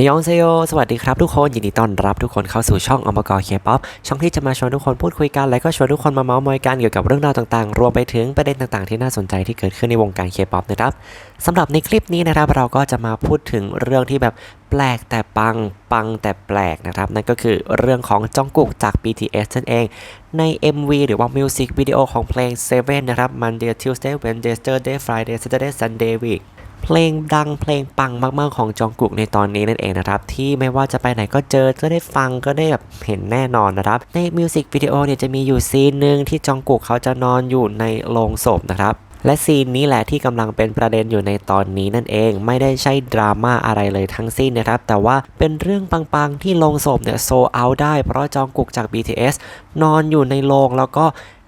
ฮยองเซโยสวัสดีครับทุกคน ยินดีต้อนรับทุกคนเข้าสู่ช่องอมกรเคป๊อปช่องที่จะมาชวนทุกคนพูดคุยกัน และก็ชวนทุกคนมาเมาส์มอยกันเกี่ยวกับเรื่องราวต่างๆ รวมไปถึงประเด็นต่างๆ ที่น่าสนใจที่เกิดขึ้นในวงการเคป๊อปนะครับสำหรับในคลิปนี้นะครับเราก็จะมาพูดถึงเรื่องที่แบบแปลกแต่ปังปังแต่แปลกนะครับนั่นก็คือเรื่องของจองกุกจาก BTS นั่นเองใน MV หรือว่ามิวสิกวิดีโอของเพลง Seven นะครับ Monday Tuesday Wednesday Thursday Friday Saturday Sunday Week เพลงดังเพลงปังมากๆของจองกุกในตอนนี้นั่นเองนะครับ ที่ไม่ว่าจะไปไหนก็เจอก็ได้ฟังก็ได้แบบเห็นแน่นอนนะครับ ในมิวสิกวิดีโอเนี่ยจะมีอยู่ซีนหนึ่งที่จองกุกเขาจะนอนอยู่ในโรงศพนะครับและซีนนี้แหละที่กำลังเป็นประเด็นอยู่ในตอนนี้นั่นเอง ไม่ได้ใช่ดราม่าอะไรเลยทั้งสิ้นนะครับ แต่ว่าเป็นเรื่องปังๆที่โรงศพเนี่ยโซเอาได้ เพราะจองกุกจาก BTS นอนอยู่ในโรงแล้วก็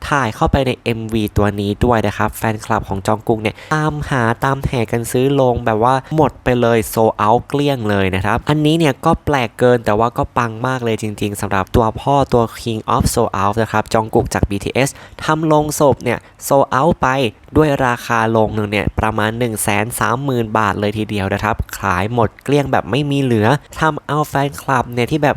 ถ่ายเข้าไปใน MV ตัวนี้ด้วยนะครับ แฟนคลับของจองกุกเนี่ยตามหาตามแห่กันซื้อโรงแบบว่าหมดไปเลยโซเอาเกลี้ยงเลยนะครับ อันนี้เนี่ยก็แปลกเกินแต่ว่าก็ปังมากเลยจริง ๆสำหรับตัวพ่อตัว King of So Out นะครับจองกุกจาก BTS ทำโรงศพเนี่ยโซเอาไปด้วยราคาโรงหนึ่งเนี่ยประมาณ 1 3 0 0 0 0 บาทเลยทีเดียวนะครับ ขายหมดเกลี้ยงแบบไม่มีเหลือทำเอาแฟนคลับเนี่ยที่แบบ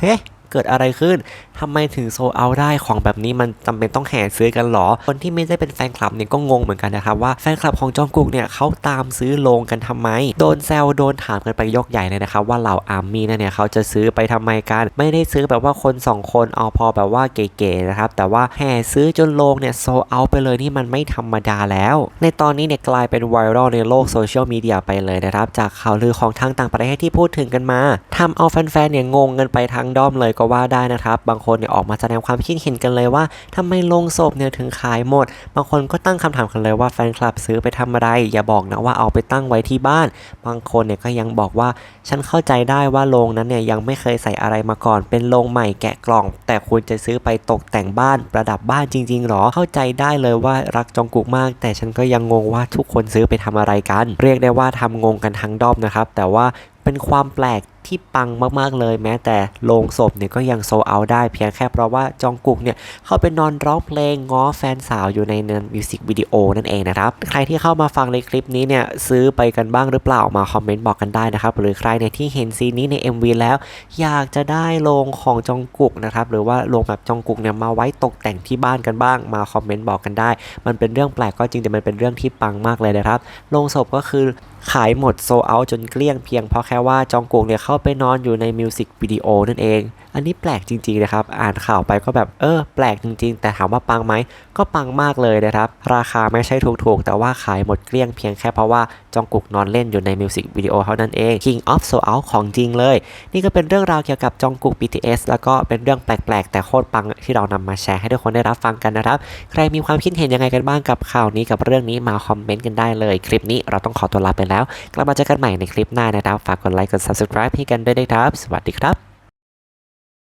เฮ้เกิดอะไรขึ้นทำไมถึงโซเอาได้ของแบบนี้มันจำเป็นต้องแห่ซื้อกันหรอ คนที่ไม่ได้เป็นแฟนคลับเนี่ยก็งงเหมือนกันนะครับว่าแฟนคลับของจองกุกเนี่ยเขาตามซื้อลงกันทำไม โดนแซวโดนถามกันไปยกใหญ่เลยนะครับว่าเหล่าอาร์มี่เนี่ยเขาจะซื้อไปทำไมกันไม่ได้ซื้อแบบว่าคนสองคนเอาพอแบบว่าเก๋ๆนะครับแต่ว่าแห่ซื้อจนลงเนี่ยโซเอาไปเลยนี่มันไม่ธรรมดาแล้ว ในตอนนี้เนี่ยกลายเป็นไวรัลในโลกโซเชียลมีเดียไปเลยนะครับจากข่าวลือของทางต่างประเทศที่พูดถึงกันมาทำเอาแฟนๆเนี่ยงงกันไปทั้งด้อมเลยก็ว่าได้นะครับบางคนเนี่ยออกมาแสดงความคิดเห็นกันเลยว่าทำไมโรงศพเนี่ยถึงขายหมด บางคนก็ตั้งคำถามกันเลยว่าแฟนคลับซื้อไปทำอะไร อย่าบอกนะว่าเอาไปตั้งไว้ที่บ้าน บางคนเนี่ยก็ยังบอกว่า ฉันเข้าใจได้ว่าโรงนั้นเนี่ยยังไม่เคยใส่อะไรมาก่อน เป็นโรงใหม่แกะกล่อง แต่คุณจะซื้อไปตกแต่งบ้านประดับบ้านจริงๆหรอ เข้าใจได้เลยว่ารักจองกุกมาก แต่ฉันก็ยังงงว่าทุกคนซื้อไปทำอะไรกัน เรียกได้ว่าทำงงกันทั้งดอมนะครับแต่ว่า เป็นความแปลกที่ปังมากๆเลยแม้แต่โรงศพเนี่ยก็ยังโซเอาได้เพียงแค่เพราะว่าจองกุกเนี่ยเข้าไปนอนร้องเพลงง้อแฟนสาวอยู่ในเนินมิวสิกวิดีโอนั่นเองนะครับ ใครที่เข้ามาฟังในคลิปนี้เนี่ยซื้อไปกันบ้างหรือเปล่ามาคอมเมนต์บอกกันได้นะครับ หรือใครเนี่ยที่เห็นซีนนี้ใน MV แล้ว อยากจะได้โรงของจองกุกนะครับหรือว่าโรงแบบจองกุกเนี่ยมาไว้ตกแต่งที่บ้านกันบ้าง มาคอมเมนต์บอกกันได้ มันเป็นเรื่องแปลกก็จริงแต่มันเป็นเรื่องที่ปังมากเลยนะครับโรงศพก็คือ ขายหมดโซเอาจนเกลี้ยงเพียงเพราะแค่ว่าจองกุกเนี่ยเข้าไปนอนอยู่ในมิวสิกวิดีโอนั่นเอง อันนี้แปลกจริงๆนะครับ อ่านข่าวไปก็แบบเออแปลกจริง ๆ แต่ถามว่าปังไหมก็ปังมากเลยนะครับ ราคาไม่ใช่ถูกๆ แต่ว่าขายหมดเกลี้ยงเพียงแค่เพราะว่าจองกุกนอนเล่นอยู่ในมิวสิกวิดีโอเท่านั้นเอง King of So Out ของจริงเลย นี่ก็เป็นเรื่องราวเกี่ยวกับจองกุก BTS แล้วก็เป็นเรื่องแปลกๆ แต่โคตรปังที่เรานำมาแชร์ให้ทุกคนได้รับฟังกันนะครับ ใครมีความคิดเห็นยังไงกันบ้างกับข่าวนี้กับเรื่องนี้มาคอมเมนต์กันได้เลย คลิปนี้เราต้องขอตัวลาไปแล้ว กลับมาเจอกันใหม่ในคลิปหน้านะครับ ฝากกดไลค์กด subscribe ให้กันด้วยนะครับ สวัสดีครับ